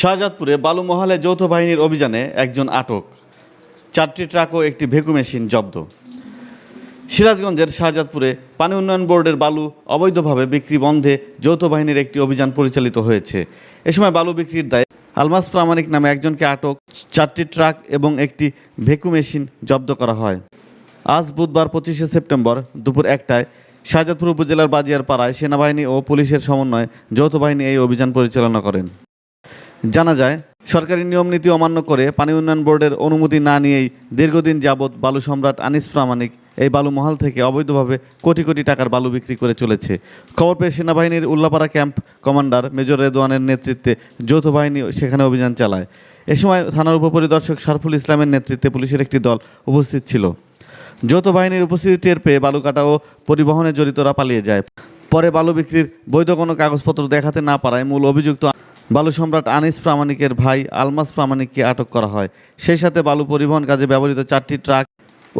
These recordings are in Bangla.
শাহজাদপুরে বালুমহালে যৌথ বাহিনীর অভিযানে একজন আটক। চারটি ট্রাক ও একটি ভেকু মেশিন জব্দ। সিরাজগঞ্জের শাহজাদপুরে পানি উন্নয়ন বোর্ডের বালু অবৈধভাবে বিক্রি বন্ধে যৌথ বাহিনীর একটি অভিযান পরিচালিত হয়েছে। এ সময় বালু বিক্রির দায়ে আলমাস প্রামাণিক নামে একজনকে আটক। চারটি ট্রাক এবং একটি ভেকু মেশিন জব্দ করা হয়। আজ বুধবার পঁচিশে সেপ্টেম্বর দুপুর একটায় শাহজাদপুর উপজেলার বাজিয়ার পাড়ায় সেনাবাহিনী ও পুলিশের সমন্বয়ে যৌথ বাহিনী এই অভিযান পরিচালনা করেন। জানা যায়, সরকারি নিয়ম নীতি অমান্য করে পানি উন্নয়ন বোর্ডের অনুমতি না নিয়েই দীর্ঘদিন যাবৎ বালু সম্রাট আনিস প্রামাণিক এই বালু মহাল থেকে অবৈধভাবে কোটি কোটি টাকার বালু বিক্রি করে চলেছে। খবর পেয়ে সেনাবাহিনীর উল্লাপাড়া ক্যাম্প কমান্ডার মেজর রেদওয়ানের নেতৃত্বে যৌথ বাহিনী সেখানে অভিযান চালায়। এ সময় থানার উপপরিদর্শক সারফুল ইসলামের নেতৃত্বে পুলিশের একটি দল উপস্থিত ছিল। যৌথ বাহিনীর উপস্থিতি টের পেয়ে বালু কাটা ও পরিবহনে জড়িতরা পালিয়ে যায়। পরে বালু বিক্রির বৈধ কোনো কাগজপত্র দেখাতে না পারায় মূল অভিযুক্ত বালু সম্রাট আনিস প্রামাণিকের ভাই আলমাস প্রামাণিককে আটক করা হয়। সেই সাথে বালু পরিবহন কাজে ব্যবহৃত চারটি ট্রাক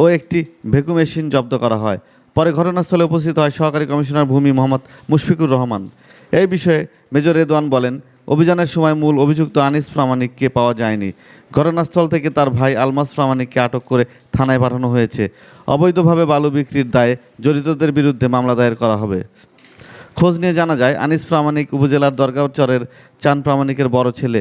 ও একটি ভেকু মেশিন জব্দ করা হয়। পরে ঘটনাস্থলে উপস্থিত হয় সহকারী কমিশনার ভূমি মোহাম্মদ মুশফিকুর রহমান। এই বিষয়ে মেজর রেদওয়ান বলেন, অভিযানের সময় মূল অভিযুক্ত আনিস প্রামাণিককে পাওয়া যায়নি। ঘটনাস্থল থেকে তার ভাই আলমাস প্রামাণিককে আটক করে থানায় পাঠানো হয়েছে। অবৈধভাবে বালু বিক্রির দায়ে জড়িতদের বিরুদ্ধে মামলা দায়ের করা হবে। খোঁজ নিয়ে জানা যায়, আনিস প্রামাণিক উপজেলার দরগাচরের চান প্রামাণিকের বড় ছেলে।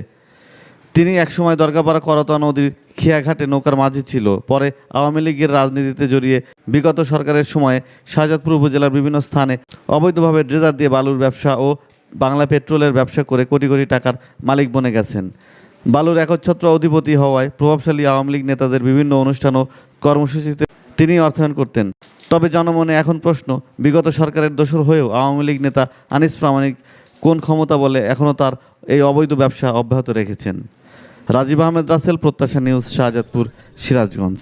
তিনি একসময় দরগাপাড়া করতা নদীর খেয়াঘাটে নৌকার মাঝি ছিল। পরে আওয়ামী লীগের রাজনীতিতে জড়িয়ে বিগত সরকারের সময়ে শাহজাদপুর উপজেলার বিভিন্ন স্থানে অবৈধভাবে ড্রেজার দিয়ে বালুর ব্যবসা ও বাংলা পেট্রোলের ব্যবসা করে কোটি কোটি টাকার মালিক বনে গেছেন। বালুর একচ্ছত্র অধিপতি হওয়ায় প্রভাবশালী আওয়ামী লীগ নেতাদের বিভিন্ন অনুষ্ঠান ও কর্মসূচিতে তিনি অর্থায়ন করতেন। তবে জনমনে এখন প্রশ্ন, বিগত সরকারের দোসর হয়েও আওয়ামী লীগ নেতা আনিস প্রামাণিক কোন ক্ষমতা বলে এখনও তার এই অবৈধ ব্যবসা অব্যাহত রেখেছেন? রাজীব আহমেদ রাসেল, প্রত্যাশা নিউজ, শাহজাদপুর, সিরাজগঞ্জ।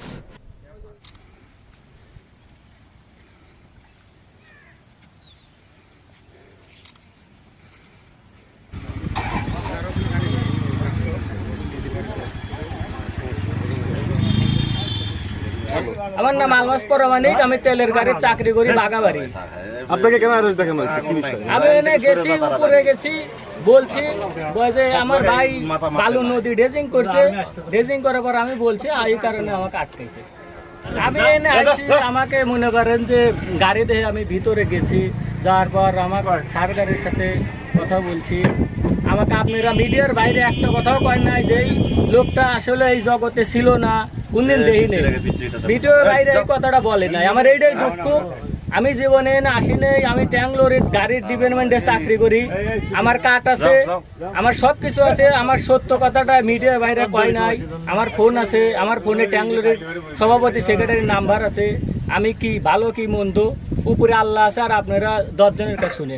আমার নাম আলমাস পরমানিক আমি তেলের গাড়ির চাকরি করি বাগাবাড়ি। আপনাকে কেন অ্যারেস্ট দেখানো হয়েছে? কি বিষয়? আমি এনে গেছি উপরে গেছি বলছি বলে যে আমার ভাই বালু নদী ড্রেজিং করছে ড্রেজিং করার পর আমি বলছি এই কারণে আমাকে আটকেছে। আমি এনে আসছি আমাকে মনে করেন যে গাড়ি দেখে আমি ভিতরে গেছি যাওয়ার পর আমার সার্কারের সাথে কথা বলছি। আমাকে আপনারা মিডিয়ার বাইরে একটা কথাও কয় নাই যে এই লোকটা আসলে এই জগতে ছিল না কোনদিন দেখি নেই। ভিডিওর বাইরে এই কথাটা বলে নাই। আমার এইটাই দুঃখ। আমি জীবনে না আসি নেই আমি ট্যাংলোরের গাড়ির ডিপার্টমেন্টে চাকরি করি। আমার কাঠ আছে আমার সব কিছু আছে আমার সত্য কথাটা মিডিয়ার বাইরে কয় নাই। আমার ফোন আছে আমার ফোনে ট্যাংলোরের সভাপতি সেক্রেটারির নাম্বার আছে। আমি কি ভালো কি মন্দ? উপরে আল্লাহ আছে আর আপনারা দশজনের কাছে শুনেন।